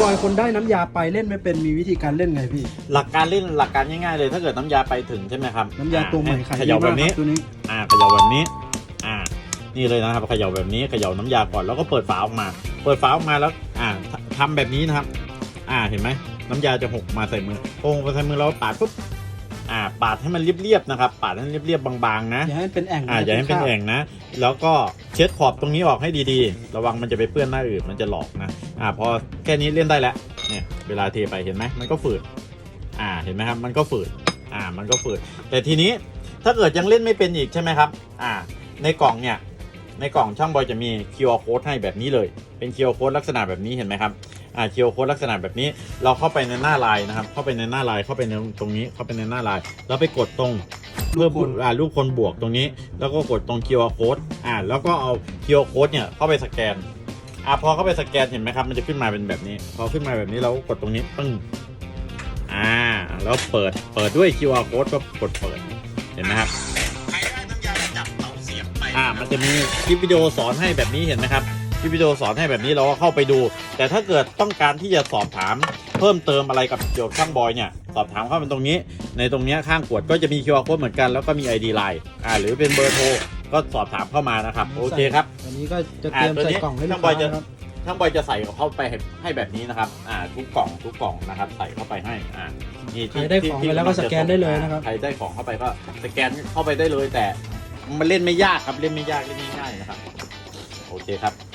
บอยคนได้น้ำยาไปเล่นไม่เป็นมีวิธีการเล่นไงพี่ หลักการเล่นหลักการง่ายๆเลย ถ้าเกิดน้ำยาไปถึงใช่ไหมครับน้ำยาตัวใหม่ขายเขดีย่ามากแบบนี้ ครับตัวนี้ อ่าเขย่าแบบนี้ อ่า นี่เลยนะครับเขย่าแบบนี้เขย่าน้ำยาก่อนแล้วก็เปิดฝาออกมา เปิดฝาออกมาแล้ว อ่าททำแบบนี้นะครับ อ่า เห็นไหมน้ำยาจะหกมาใส่มือพอหกมาใส่มือเราปาดปุ๊บ อ่าปาดให้มันเรียบๆนะครับ ปาดให้มันเรียบๆบางๆนะอย่าให้มันเป็นแอ่งอ่าอย่าให้เป็นแอ่งนะ แล้วก็เช็ดขอบตรงนี้ออกให้ดีๆ ระวังมันจะไปเปื้อนหน้าอื่นมันจะหลอกนะอ่าพอแค่นี้เล่นได้แล้วเนี่ยเวลาเทไปเห็นไหมมันก็ฝืดอ่าเห็นไหมครับมันก็ฝืดอ่ามันก็ฝืด แต่ทีนี้ถ้าเกิดยังเล่นไม่เป็นอีกใช่ไหมครับ อ่า ในกล่องเนี่ย ในกล่องช่างบอยจะมี QR code ให้แบบนี้เลย เป็น QR code ลักษณะแบบนี้เห็นไหมครับอ่า QR code ลักษณะแบบนี้เราเข้าไปในหน้าไลน์นะครับ เข้าไปในหน้าไลน์เข้าไปในตรงนี้เข้าไปในหน้าไลน์แล้วไปกดตรงเพื่ออ่ารูปคนบวกตรงนี้ แล้วก็กดตรง QR code อ่าแล้วก็เอา QR code เนี่ยเข้าไปสแกนอ่าพอเข้าไปสแกนเห็นไหมครับ มันจะขึ้นมาเป็นแบบนี้ พอขึ้นมาแบบนี้เราก็กดตรงนี้ปึ้งอ่าแล้วเปิดเปิดด้วย QR code ก็กดเปิดเห็นไหมครับ อ่ามันจะมีคลิปวิดีโอสอนให้แบบนี้เห็นไหมครับคลิปวิดีโอสอนให้แบบนี้เราก็เข้าไปดู แต่ถ้าเกิดต้องการที่จะสอบถาม เพิ่มเติมอะไรกับเกี่ยวกับช่างบอยเนี่ยสอบถามเข้ามาตรงนี้ ในตรงเนี้ยข้างขวดก็จะมี QR code เหมือนกันแล้วก็มี ID Line อ่าหรือเป็นเบอร์โทรก็สอบถามเข้ามานะครับโอเคครับอันนี้ก็จะเตรียมอ่าตัวใส่นี้กล่องให้ลูช่ากงบอค้ายจะนะครับช่างบอยจะใส่เข้าไปให้ให้แบบนี้นะครับ อ่า ทุกกล่องทุกกล่องนะครับ ใส่เข้าไปให้ อ่านี่ใครได้ของไปแล้วก็สแกนได้เลยนะครับ ใครได้ของเข้าไปก็สแกนเข้าไปได้เลยแต่ มันเล่นไม่ยากครับเล่นไม่ยากเล่นง่ายๆนะครับ โอเคครับ